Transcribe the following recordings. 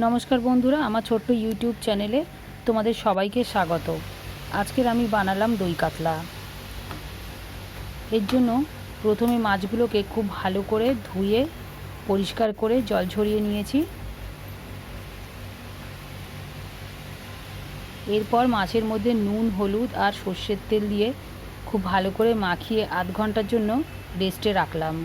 নমস্কার বন্ধুরা, আমার ছোট্ট ইউটিউব চ্যানেলে তোমাদের সবাইকে স্বাগত। আজকের আমি বানালাম দই কাতলা। এর জন্য প্রথমে মাছগুলোকে খুব ভালো করে ধুয়ে, পরিষ্কার করে জল ঝরিয়ে নিয়েছি। এরপর মাছের মধ্যে নুন, হলুদ আর সর্ষের তেল দিয়ে খুব ভালো করে মাখিয়ে আধ ঘণ্টার জন্য রেস্টে রাখলাম।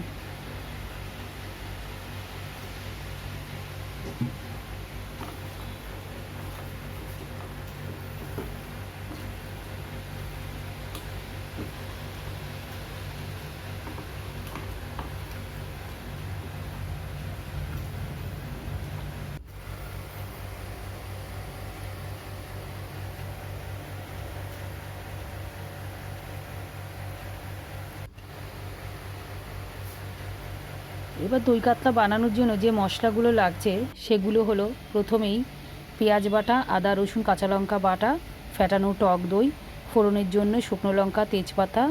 এবার দই কাতলা বানানোর জন্য যে মশলাগুলো লাগছে, সেগুলো হলো প্রথমেই পেঁয়াজ বাটা, আদা, রসুন, কাঁচা লঙ্কা বাটা ফ্যাটানো টক দই, ফোড়নের জন্য শুকনো লঙ্কা, তেজপাতা,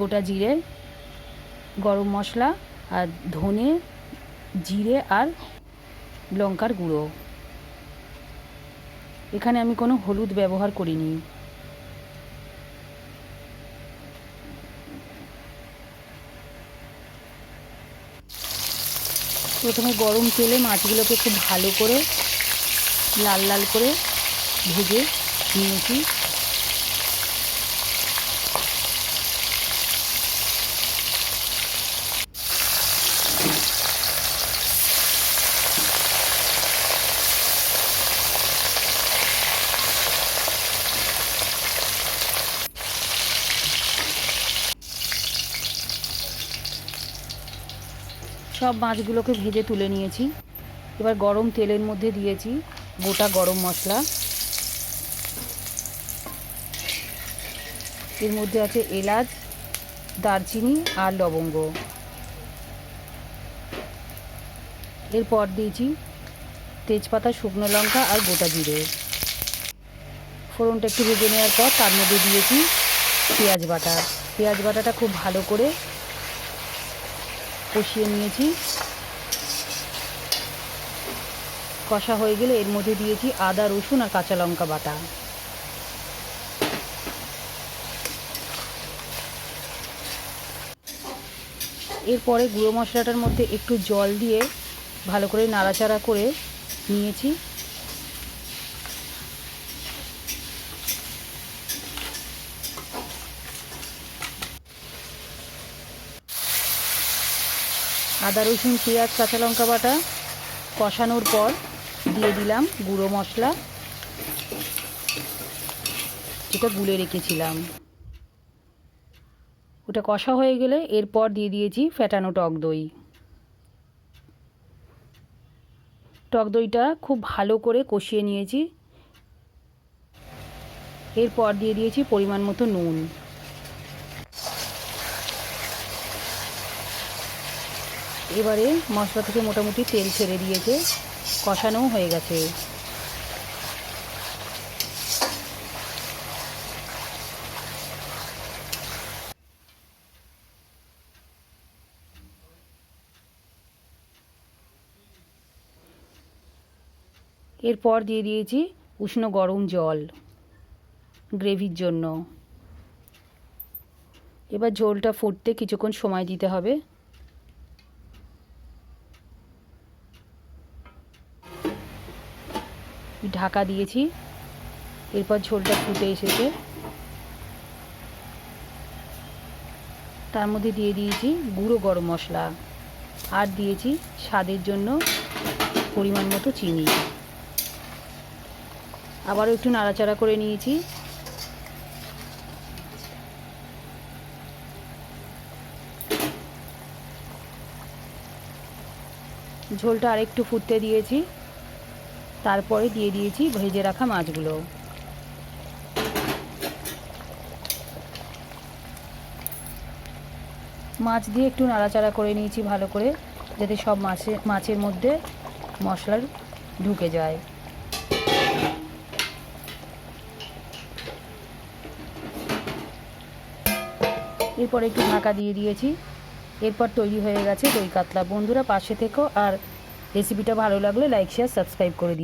গোটা জিরে, গরম মশলা, আর ধনে, জিরে আর লঙ্কার গুঁড়ো। এখানে আমি কোনো হলুদ ব্যবহার করিনি। প্রথমে গরম তেলে মাছগুলোকে খুব ভালো করে লাল লাল করে ভেজে নিয়েছি। সব মাছগুলোকে ভেজে তুলে নিয়েছি। এবার গরম তেলের মধ্যে দিয়েছি গোটা গরম মশলা। এর মধ্যে আছে এলাচ, দারচিনি আর লবঙ্গ। এরপর দিয়েছি তেজপাতা, শুকনো লঙ্কা আর গোটা জিরে। ফোড়নটা একটু ভেজে নেওয়ার পর তার মধ্যে দিয়েছি পেঁয়াজ বাটা। পেঁয়াজ বাটাটা খুব ভালো করে কষিয়ে নিয়েছি। কষা হয়ে গেলে এর মধ্যে দিয়েছি আদা, রসুন আর কাঁচা লঙ্কা বাটা। এরপরে গুঁড়ো মশলাটার মধ্যে একটু জল দিয়ে ভালো করে নাড়াচাড়া করে নিয়েছি। আদা, রসুন, পেঁয়াজ, কাঁচা লঙ্কা বাটা কষানোর পর দিয়ে দিলাম গুঁড়ো মশলা। যেটা গুলে রেখেছিলাম। ওটা কষা হয়ে গেলে এরপর দিয়ে দিয়েছি ফ্যাটানো টক দই। টক দইটা খুব ভালো করে কষিয়ে নিয়েছি। এরপর দিয়ে দিয়েছি পরিমাণ মতো নুন। এবারে মশলা থেকে মোটামুটি তেল ছেড়ে দিয়েছে কষানোও হয়ে গেছে। এরপর দিয়ে দিয়েছি উষ্ণ গরম জল গ্রেভির জন্য। এবার ঝোলটা ফুটতে কিছুক্ষণ সময় দিতে হবে। ঢাকা দিয়েছি। এরপর ঝোলটা ফুটে এসেছে। তার মধ্যে দিয়ে দিয়েছি গুঁড়ো গরম মশলা। আর দিয়েছি স্বাদের জন্য পরিমাণ মতো চিনি। আবারও একটু নাড়াচাড়া করে নিয়েছি। ঝোলটা আরেকটু ফুটতে দিয়েছি। তারপরে দিয়ে দিয়েছি ভেজে রাখা মাছগুলো। মাছ দিয়ে একটু নাড়াচাড়া করে নিয়েছি ভালো করে, যাতে সব মাছে, মাছের মধ্যে মশলার ঢুকে যায়। এরপর একটু ঢাকা দিয়ে দিয়েছি। এরপর তৈরি হয়ে গেছে দই কাতলা। বন্ধুরা পাশে থেকো আর রেসিপিটা ভালো লাগলে লাইক শেয়ার সাবস্ক্রাইব করে দিই